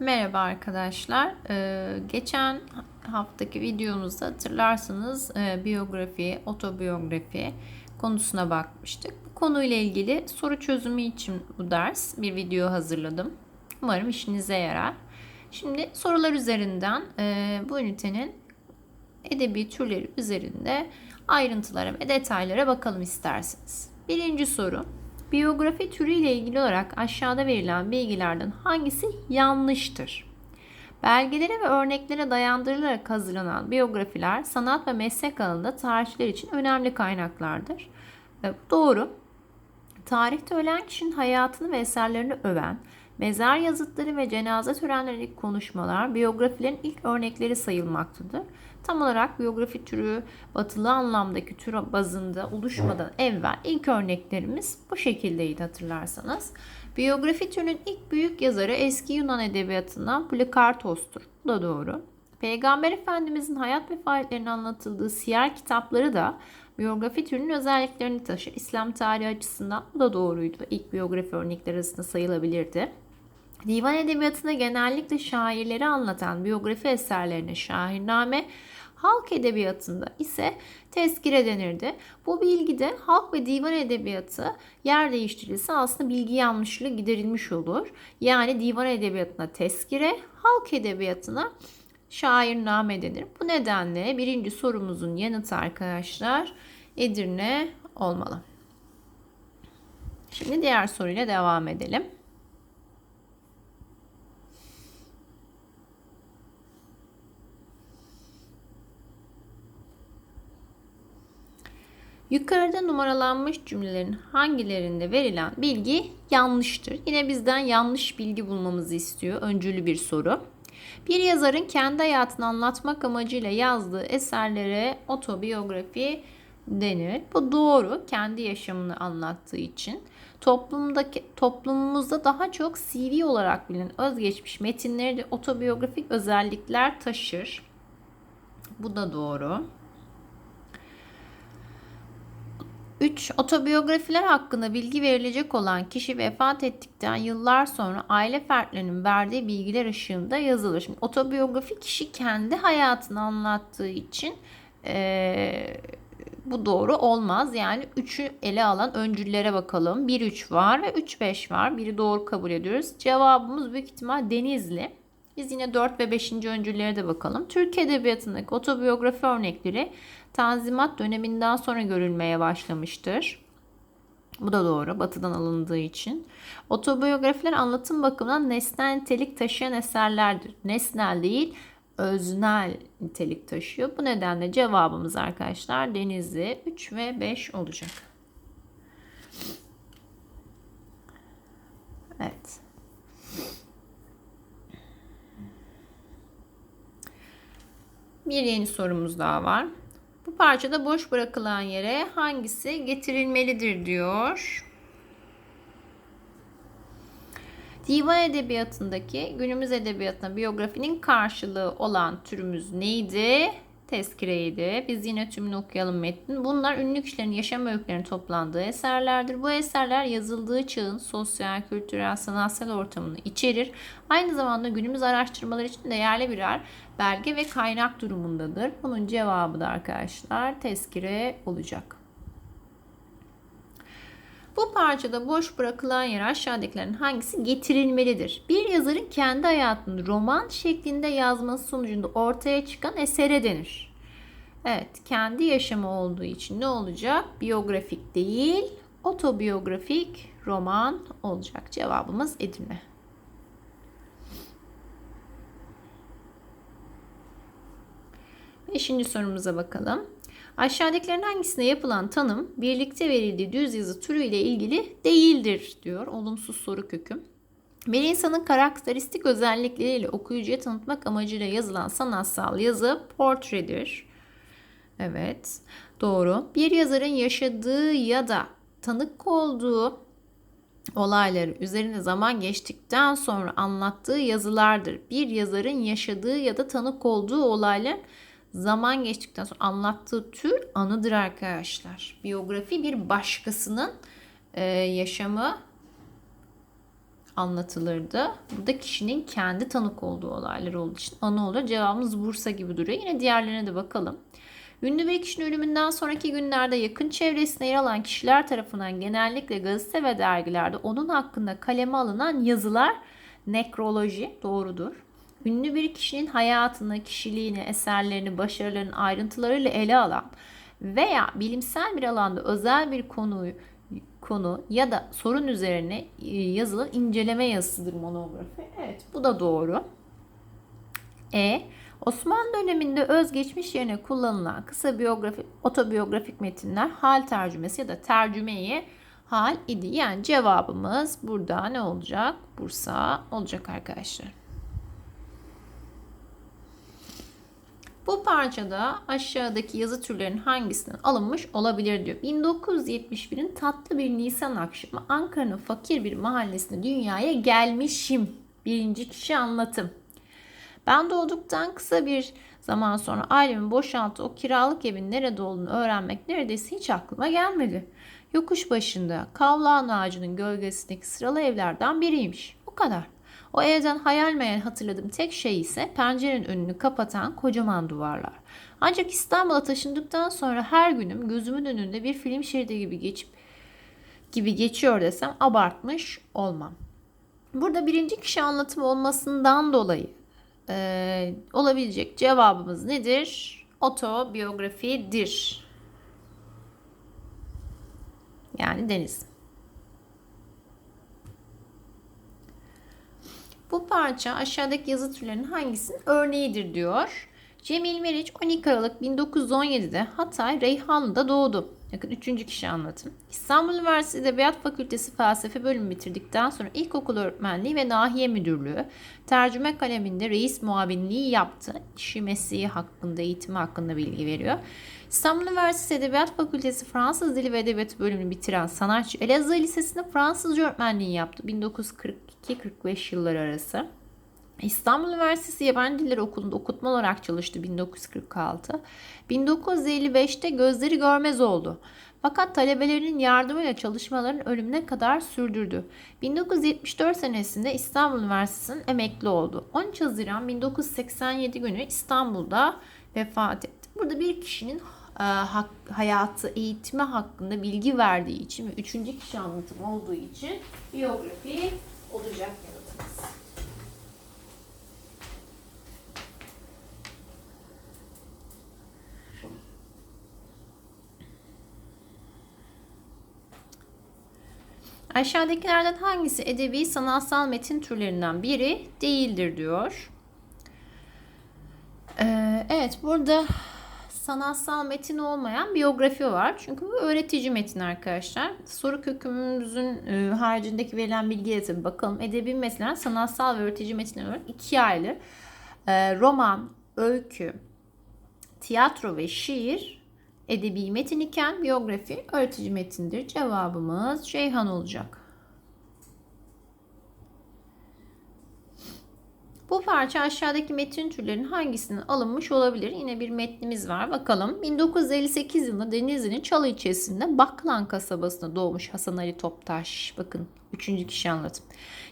Merhaba arkadaşlar. Ee, geçen haftaki videomuzda hatırlarsanız e, biyografi, otobiyografi konusuna bakmıştık. Bu konuyla ilgili soru çözümü için bu ders bir video hazırladım. Umarım işinize yarar. Şimdi sorular üzerinden e, bu ünitenin edebi türleri üzerinde ayrıntılara ve detaylara bakalım isterseniz. Birinci soru. Biyografi türüyle ilgili olarak aşağıda verilen bilgilerden hangisi yanlıştır? Belgelere ve örneklere dayandırılarak hazırlanan biyografiler sanat ve meslek alanında tarihçiler için önemli kaynaklardır. E, Doğru. Tarihte ölen kişinin hayatını ve eserlerini öven, mezar yazıtları ve cenaze törenlerindeki konuşmalar biyografilerin ilk örnekleri sayılmaktadır. Tam olarak biyografi türü batılı anlamdaki tür bazında oluşmadan evvel ilk örneklerimiz bu şekildeydi hatırlarsanız. Biyografi türünün ilk büyük yazarı eski Yunan edebiyatından Plikartos'tur. Bu da doğru. Peygamber Efendimizin hayat ve faaliyetlerinin anlatıldığı siyer kitapları da biyografi türünün özelliklerini taşır. İslam tarihi açısından bu da doğruydu. İlk biyografi örnekleri arasında sayılabilirdi. Divan edebiyatında genellikle şairleri anlatan biyografi eserlerine şairname, halk edebiyatında ise tezkire denirdi. Bu bilgide halk ve divan edebiyatı yer değiştirilse aslında bilgi yanlışlığı giderilmiş olur. Yani divan edebiyatına tezkire, halk edebiyatına şairname denir. Bu nedenle birinci sorumuzun yanıtı arkadaşlar Edirne olmalı. Şimdi diğer soruyla devam edelim. Yukarıda numaralanmış cümlelerin hangilerinde verilen bilgi yanlıştır? Yine bizden yanlış bilgi bulmamızı istiyor. Öncülü bir soru. Bir yazarın kendi hayatını anlatmak amacıyla yazdığı eserlere otobiyografi denir. Bu doğru. Kendi yaşamını anlattığı için. Toplumdaki toplumumuzda daha çok CV olarak bilinen özgeçmiş metinleri de otobiyografik özellikler taşır. Bu da doğru. 3. Otobiyografiler hakkında bilgi verilecek olan kişi vefat ettikten yıllar sonra aile fertlerinin verdiği bilgiler ışığında yazılır. Şimdi otobiyografi kişi kendi hayatını anlattığı için ee, bu doğru olmaz. Yani 3'ü ele alan öncüllere bakalım. 1-3 var ve 3-5 var. Biri doğru kabul ediyoruz. Cevabımız büyük ihtimal Denizli. Biz yine 4 ve 5. öncüllere de bakalım. Türk Edebiyatı'ndaki otobiyografi örnekleri Tanzimat döneminden sonra görülmeye başlamıştır. Bu da doğru. Batıdan alındığı için. Otobiyografiler anlatım bakımından nesnel nitelik taşıyan eserlerdir. Nesnel değil, öznel nitelik taşıyor. Bu nedenle cevabımız arkadaşlar Denizli 3 ve 5 olacak. Evet. Bir yeni sorumuz daha var. Bu parçada boş bırakılan yere hangisi getirilmelidir diyor. Divan edebiyatındaki günümüz edebiyatına biyografinin karşılığı olan türümüz neydi? Tezkireydi. Biz yine tümünü okuyalım metnin. Bunlar ünlü kişilerin yaşam öykülerinin toplandığı eserlerdir. Bu eserler yazıldığı çağın sosyal, kültürel, sanatsal ortamını içerir. Aynı zamanda günümüz araştırmaları için değerli birer belge ve kaynak durumundadır. Bunun cevabı da arkadaşlar tezkire olacak. Bu parçada boş bırakılan yer aşağıdakilerin hangisi getirilmelidir? Bir yazarın kendi hayatını roman şeklinde yazması sonucunda ortaya çıkan esere denir. Evet, kendi yaşamı olduğu için ne olacak? Biyografik değil, otobiyografik roman olacak. Cevabımız Edirne. Beşinci sorumuza bakalım. Aşağıdakilerin hangisine yapılan tanım birlikte verildiği düz yazı türüyle ilgili değildir diyor. Olumsuz soru kökü. Bir insanın karakteristik özellikleriyle okuyucuya tanıtmak amacıyla yazılan sanatsal yazı portredir. Evet, doğru. Bir yazarın yaşadığı ya da tanık olduğu olayları üzerine zaman geçtikten sonra anlattığı yazılardır. Bir yazarın yaşadığı ya da tanık olduğu olaylar zaman geçtikten sonra anlattığı tür anıdır arkadaşlar. Biyografi bir başkasının e, yaşamı anlatılırdı. Burada kişinin kendi tanık olduğu olaylar olduğu için ana olur. Cevabımız Bursa gibi duruyor. Yine diğerlerine de bakalım. Ünlü bir kişinin ölümünden sonraki günlerde yakın çevresine yer alan kişiler tarafından genellikle gazete ve dergilerde onun hakkında kaleme alınan yazılar nekroloji doğrudur. Ünlü bir kişinin hayatını, kişiliğini, eserlerini, başarılarını ayrıntılarıyla ele alan veya bilimsel bir alanda özel bir konuyu konu ya da sorun üzerine e, yazılan inceleme yazısıdır monografi. Evet bu da doğru. E. Osmanlı döneminde özgeçmiş yerine kullanılan kısa biyografi, otobiyografik metinler hal tercümesi ya da tercümeyi hal idi. Yani cevabımız burada ne olacak? Bursa olacak arkadaşlar. Bu parçada aşağıdaki yazı türlerinin hangisinden alınmış olabilir diyor. 1971'in tatlı bir Nisan akşamı Ankara'nın fakir bir mahallesinde dünyaya gelmişim. Birinci kişi anlatım. Ben doğduktan kısa bir zaman sonra ailemin boşaltı o kiralık evin nerede olduğunu öğrenmek neredeyse hiç aklıma gelmedi. Yokuş başında kavlağın ağacının gölgesindeki sıralı evlerden biriymiş. O kadar. O evden hayal meyal hatırladığım tek şey ise pencerenin önünü kapatan kocaman duvarlar. Ancak İstanbul'a taşındıktan sonra her günüm gözümün önünde bir film şeridi gibi geçip gibi geçiyor desem abartmış olmam. Burada birinci kişi anlatımı olmasından dolayı e, olabilecek cevabımız nedir? Otobiyografidir. Yani Deniz. Bu parça aşağıdaki yazı türlerinin hangisinin örneğidir diyor. Cemil Meriç 12 Aralık 1917'de Hatay Reyhanlı'da doğdu. Bakın üçüncü kişi anlatım. İstanbul Üniversitesi Edebiyat Fakültesi Felsefe bölümü bitirdikten sonra ilkokul öğretmenliği ve nahiye müdürlüğü, tercüme kaleminde reis muavinliği yaptı. İşi mesleği hakkında, eğitimi hakkında bilgi veriyor. İstanbul Üniversitesi Edebiyat Fakültesi Fransız Dili ve Edebiyatı bölümünü bitiren sanatçı Elazığ Lisesi'nde Fransızca öğretmenliği yaptı 1942-45 yılları arası. İstanbul Üniversitesi Yabancı Diller Okulu'nda okutma olarak çalıştı 1946. 1955'te gözleri görmez oldu. Fakat talebelerinin yardımıyla çalışmaların ölümüne kadar sürdürdü. 1974 senesinde İstanbul Üniversitesi'nin emekli oldu. 13 Haziran 1987 günü İstanbul'da vefat etti. Burada bir kişinin hak, hayatı, eğitimi hakkında bilgi verdiği için ve üçüncü kişi anlatımı olduğu için biyografi olacak yanıtımız. Aşağıdakilerden hangisi edebi sanatsal metin türlerinden biri değildir diyor. Ee, evet burada sanatsal metin olmayan biyografi var. Çünkü bu öğretici metin arkadaşlar. Soru kökümüzün e, haricindeki verilen bilgiye tabii bakalım. Edebi metinler sanatsal ve öğretici metinler olarak ikiye ayrılır. E, roman, öykü, tiyatro ve şiir edebi metin iken biyografi öğretici metindir. Cevabımız Ceyhan olacak. Bu parça aşağıdaki metin türlerinin hangisinden alınmış olabilir? Yine bir metnimiz var. Bakalım. 1958 yılında Denizli'nin Çalı ilçesinde Baklan kasabasında doğmuş Hasan Ali Toptaş. Bakın üçüncü kişi anlatım.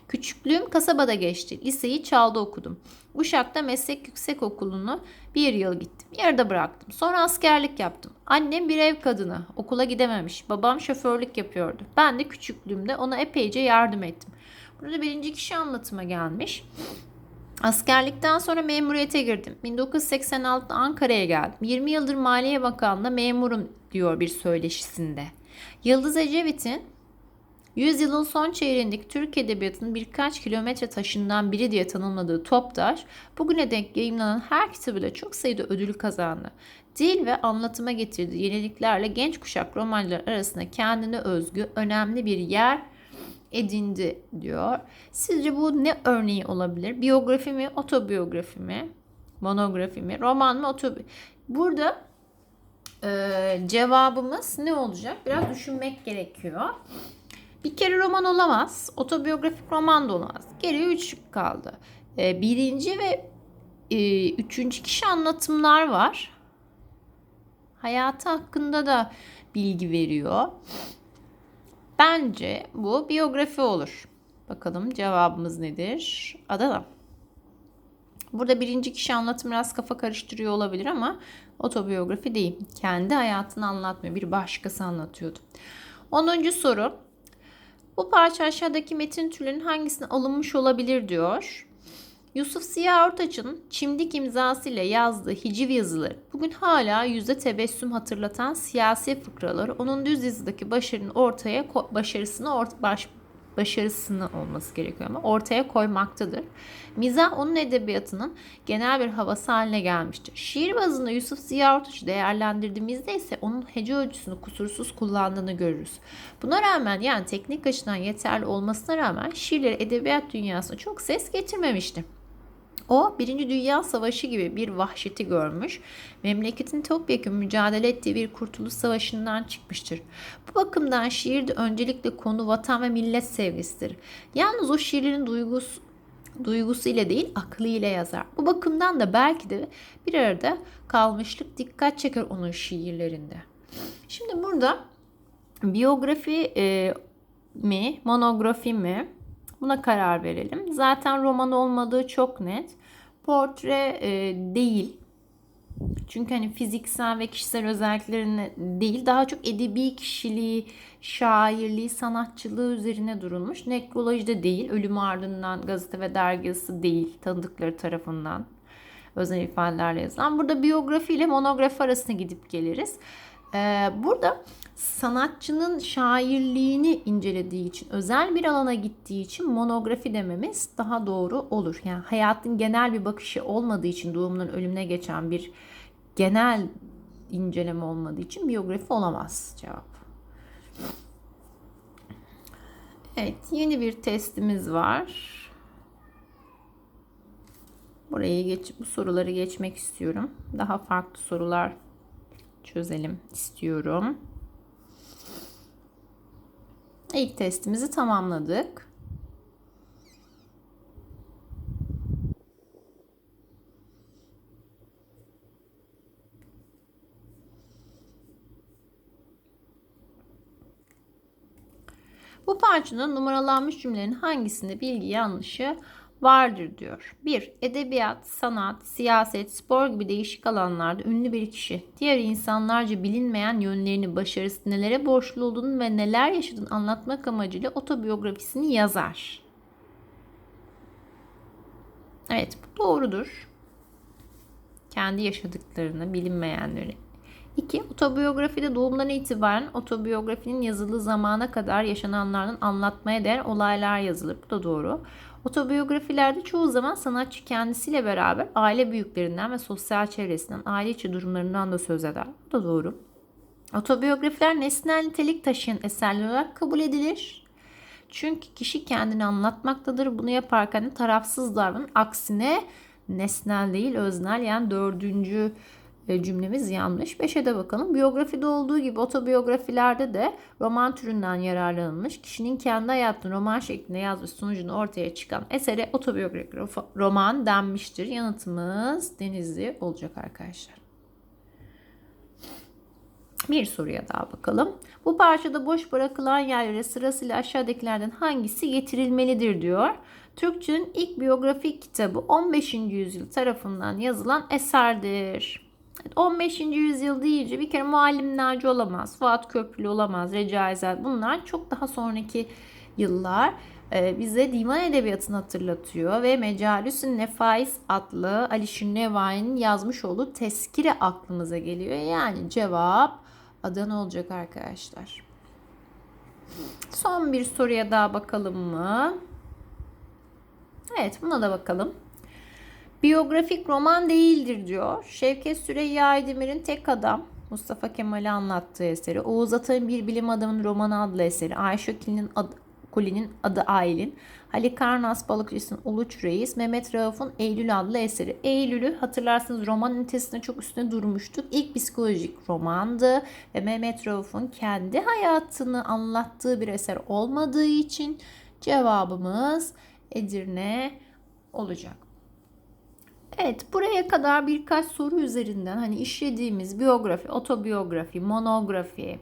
Küçüklüğüm kasabada geçti. Liseyi Çal'da okudum. Uşak'ta meslek yüksek okulunu bir yıl gittim. Yarıda bıraktım. Sonra askerlik yaptım. Annem bir ev kadını. Okula gidememiş. Babam şoförlük yapıyordu. Ben de küçüklüğümde ona epeyce yardım ettim. Burada birinci kişi anlatıma gelmiş. Askerlikten sonra memuriyete girdim. 1986'da Ankara'ya geldim. 20 yıldır Maliye Bakanlığı'nda memurum diyor bir söyleşisinde. Yıldız Ecevit'in Yüzyılın son çeyreğindeki Türk Edebiyatı'nın birkaç kilometre taşından biri diye tanımladığı Toptaş, bugüne denk yayınlanan her kitabıyla çok sayıda ödül kazandı. Dil ve anlatıma getirdiği yeniliklerle genç kuşak romancılar arasında kendine özgü önemli bir yer edindi diyor. Sizce bu ne örneği olabilir? Biyografi mi, otobiyografi mi, monografi mi, roman mı, otobiyografi Burada e, cevabımız ne olacak? Biraz düşünmek gerekiyor. Bir kere roman olamaz. Otobiyografik roman da olamaz. Geriye üç kaldı. E, birinci ve e, üçüncü kişi anlatımlar var. Hayatı hakkında da bilgi veriyor. Bence bu biyografi olur. Bakalım cevabımız nedir? Adana. Burada birinci kişi anlatım biraz kafa karıştırıyor olabilir ama otobiyografi değil. Kendi hayatını anlatmıyor. Bir başkası anlatıyordu. 10. soru. Bu parça aşağıdaki metin türlerinin hangisine alınmış olabilir diyor. Yusuf Ziya Ortaç'ın çimdik imzasıyla yazdığı hiciv yazıları bugün hala yüzde tebessüm hatırlatan siyasi fıkraları onun düz yazıdaki başarının ortaya başarısını ort baş, başarısını olması gerekiyor ama ortaya koymaktadır. Mizah onun edebiyatının genel bir havası haline gelmiştir. Şiir bazında Yusuf Ziya Ortaç'ı değerlendirdiğimizde ise onun hece ölçüsünü kusursuz kullandığını görürüz. Buna rağmen yani teknik açıdan yeterli olmasına rağmen şiirleri edebiyat dünyasına çok ses getirmemişti. O Birinci Dünya Savaşı gibi bir vahşeti görmüş, memleketin topyekun mücadele ettiği bir kurtuluş savaşından çıkmıştır. Bu bakımdan şiirde öncelikle konu vatan ve millet sevgisidir. Yalnız o şiirin duygusu, duygusu ile değil aklı ile yazar. Bu bakımdan da belki de bir arada kalmışlık dikkat çeker onun şiirlerinde. Şimdi burada biyografi e, mi, monografi mi? Buna karar verelim. Zaten roman olmadığı çok net. Portre e, değil. Çünkü hani fiziksel ve kişisel özelliklerine değil daha çok edebi kişiliği, şairliği, sanatçılığı üzerine durulmuş. Nekrolojide değil, ölüm ardından gazete ve dergisi değil, tanıdıkları tarafından özel ifadelerle yazılan. Burada biyografi ile monografi arasında gidip geliriz. Ee, burada sanatçının şairliğini incelediği için, özel bir alana gittiği için monografi dememiz daha doğru olur. Yani hayatın genel bir bakışı olmadığı için doğumunun ölümüne geçen bir genel inceleme olmadığı için biyografi olamaz cevap. Evet, yeni bir testimiz var. Burayı geç, bu soruları geçmek istiyorum. Daha farklı sorular çözelim istiyorum. İlk testimizi tamamladık. Bu parçanın numaralanmış cümlelerin hangisinde bilgi yanlışı vardır diyor. 1. Edebiyat, sanat, siyaset, spor gibi değişik alanlarda ünlü bir kişi diğer insanlarca bilinmeyen yönlerini, başarısı nelere borçlu olduğunu ve neler yaşadığını anlatmak amacıyla otobiyografisini yazar. Evet bu doğrudur. Kendi yaşadıklarını, bilinmeyenleri. 2. Otobiyografide doğumdan itibaren otobiyografinin yazıldığı zamana kadar yaşananlardan anlatmaya değer olaylar yazılır. Bu da doğru. Otobiyografilerde çoğu zaman sanatçı kendisiyle beraber aile büyüklerinden ve sosyal çevresinden, aile içi durumlarından da söz eder. Bu da doğru. Otobiyografiler nesnel nitelik taşıyan eserler olarak kabul edilir. Çünkü kişi kendini anlatmaktadır. Bunu yaparken tarafsız davranın. Aksine nesnel değil öznel yani dördüncü cümlemiz yanlış. Beşe de bakalım. Biyografide olduğu gibi otobiyografilerde de roman türünden yararlanılmış. Kişinin kendi hayatını roman şeklinde yazmış sonucunu ortaya çıkan esere otobiyografi roman denmiştir. Yanıtımız Denizli olacak arkadaşlar. Bir soruya daha bakalım. Bu parçada boş bırakılan yerlere sırasıyla aşağıdakilerden hangisi getirilmelidir diyor. Türkçe'nin ilk biyografik kitabı 15. yüzyıl tarafından yazılan eserdir. 15. yüzyıl deyince bir kere Muallim Naci olamaz, Fuat Köprülü olamaz, Recai Zel bunlar çok daha sonraki yıllar e, bize divan edebiyatını hatırlatıyor ve Mecalisün Nefais adlı Ali Şünnevai'nin yazmış olduğu tezkire aklımıza geliyor. Yani cevap Adana olacak arkadaşlar. Son bir soruya daha bakalım mı? Evet buna da bakalım. Biyografik roman değildir diyor. Şevket Süreyya Aydemir'in Tek Adam Mustafa Kemal'i anlattığı eseri. Oğuz Atay'ın Bir Bilim Adamının Romanı adlı eseri. Ayşe Kuli'nin adı, Kuli'nin adı Aylin. Ali Karnas Balıkçısı'nın Uluç Reis. Mehmet Rauf'un Eylül adlı eseri. Eylül'ü hatırlarsınız roman ünitesinde çok üstüne durmuştuk. İlk psikolojik romandı ve Mehmet Rauf'un kendi hayatını anlattığı bir eser olmadığı için cevabımız Edirne olacak. Evet buraya kadar birkaç soru üzerinden hani işlediğimiz biyografi, otobiyografi, monografi,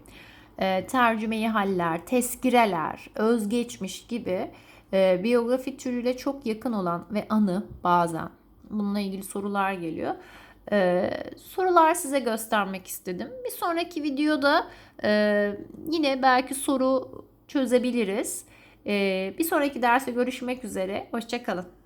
e, tercümeyi haller, tezkireler, özgeçmiş gibi e, biyografi türüyle çok yakın olan ve anı bazen bununla ilgili sorular geliyor. E, sorular size göstermek istedim. Bir sonraki videoda e, yine belki soru çözebiliriz. E, bir sonraki derste görüşmek üzere. Hoşçakalın.